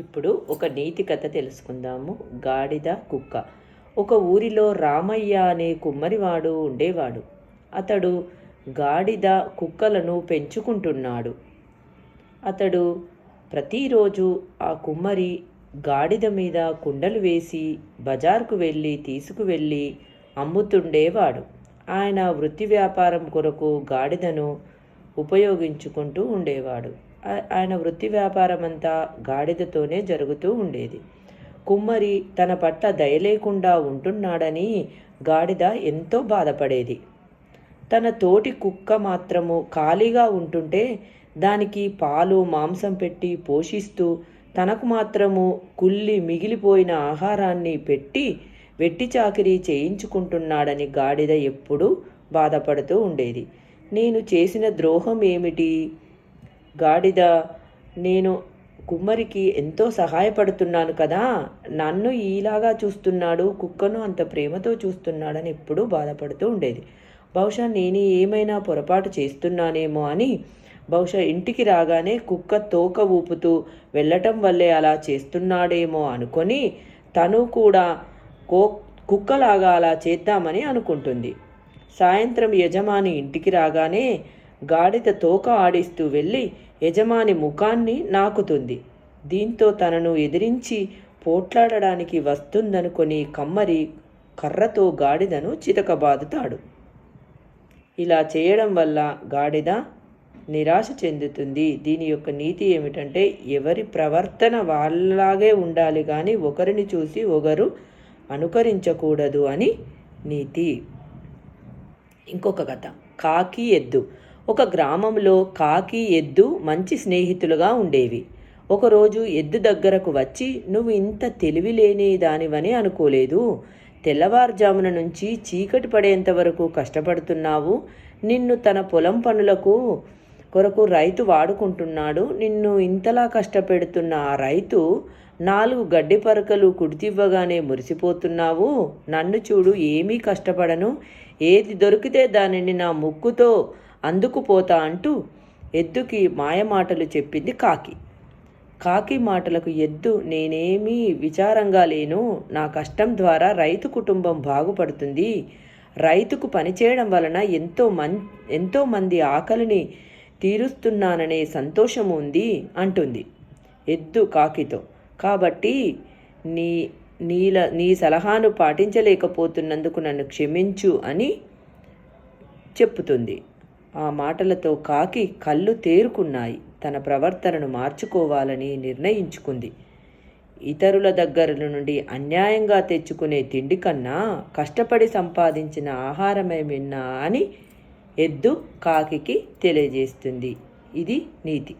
ఇప్పుడు ఒక నీతి కథ తెలుసుకుందాము. గాడిద కుక్క. ఒక ఊరిలో రామయ్య అనే కుమ్మరివాడు ఉండేవాడు. అతడు గాడిద కుక్కలను పెంచుకుంటున్నాడు. అతడు ప్రతిరోజు ఆ కుమ్మరి గాడిద మీద కుండలు వేసి బజార్కు వెళ్ళి తీసుకువెళ్ళి అమ్ముతుండేవాడు. ఆయన వృత్తి వ్యాపారం కొరకు గాడిదను ఉపయోగించుకుంటూ ఉండేవాడు. ఆయన వృత్తి వ్యాపారమంతా గాడిదతోనే జరుగుతూ ఉండేది. కుమ్మరి తన పట్ల దయ లేకుండా ఉంటున్నాడని గాడిద ఎంతో బాధపడేది. తన తోటి కుక్క మాత్రము ఖాళీగా ఉంటుంటే దానికి పాలు మాంసం పెట్టి పోషిస్తూ తనకు మాత్రము కుల్లి మిగిలిపోయిన ఆహారాన్ని పెట్టి వెట్టి చాకిరీ చేయించుకుంటున్నాడని గాడిద ఎప్పుడూ బాధపడుతూ ఉండేది. నేను చేసిన ద్రోహం ఏమిటి? గాడిద నేను కుమ్మరికి ఎంతో సహాయపడుతున్నాను కదా నన్ను ఈలాగా చూస్తున్నాడు కుక్కను అంత ప్రేమతో చూస్తున్నాడని ఎప్పుడూ బాధపడుతూ ఉండేది. బహుశా నేను ఏమైనా పొరపాటు చేస్తున్నానేమో అని. బహుశా ఇంటికి రాగానే కుక్క తోక ఊపుతూ వెళ్ళటం వల్లే అలా చేస్తున్నాడేమో అనుకొని తను కూడా కో కుక్కలాగా అలా చేద్దామని అనుకుంటుంది. సాయంత్రం యజమాని ఇంటికి రాగానే గాడిద తోక ఆడిస్తూ వెళ్ళి యజమాని ముఖాన్ని నాకుతుంది. దీంతో తనను ఎదిరించి పోట్లాడడానికి వస్తుందనుకొని కమ్మరి కర్రతో గాడిదను చితకబాదుతాడు. ఇలా చేయడం వల్ల గాడిద నిరాశ చెందుతుంది. దీని యొక్క నీతి ఏమిటంటే ఎవరి ప్రవర్తన వాళ్ళలాగే ఉండాలి కానీ ఒకరిని చూసి ఒకరు అనుకరించకూడదు అని నీతి. ఇంకొక కథ కాకి ఎద్దు. ఒక గ్రామంలో కాకి ఎద్దు మంచి స్నేహితులుగా ఉండేవి. ఒకరోజు ఎద్దు దగ్గరకు వచ్చి నువ్వు ఇంత తెలివి లేని దానివని అనుకోలేదు. తెల్లవారుజామున నుంచి చీకటి పడేంత వరకు కష్టపడుతున్నావు. నిన్ను తన పొలం పనులకు కొరకు రైతు వాడుకుంటున్నాడు. నిన్ను ఇంతలా కష్టపెడుతున్న ఆ రైతు నాలుగు గడ్డి పరకలు కుడితివ్వగానే మురిసిపోతున్నావు. నన్ను చూడు ఏమీ కష్టపడను. ఏది దొరికితే దానిని నా ముక్కుతో అందుకుపోతా అంటూ ఎద్దుకి మాయమాటలు చెప్పింది కాకి. కాకి మాటలకు ఎద్దు నేనేమీ విచారంగా లేను నా కష్టం ద్వారా రైతు కుటుంబం బాగుపడుతుంది. రైతుకు పనిచేయడం వలన ఎంతో మన్ ఎంతోమంది ఆకలిని తీరుస్తున్నాననే సంతోషం ఉంది అంటుంది ఎద్దు కాకితో. కాబట్టి నీ నీల నీ సలహాను పాటించలేకపోతున్నందుకు నన్ను క్షమించు అని చెప్పుతుంది. ఆ మాటలతో కాకి కళ్ళు తేరుకున్నాయి. తన ప్రవర్తనను మార్చుకోవాలని నిర్ణయించుకుంది. ఇతరుల దగ్గర నుండి అన్యాయంగా తెచ్చుకునే తిండి కన్నా కష్టపడి సంపాదించిన ఆహారమే మిన్నా అని ఎద్దు కాకికి తెలియజేస్తుంది. ఇది నీతి.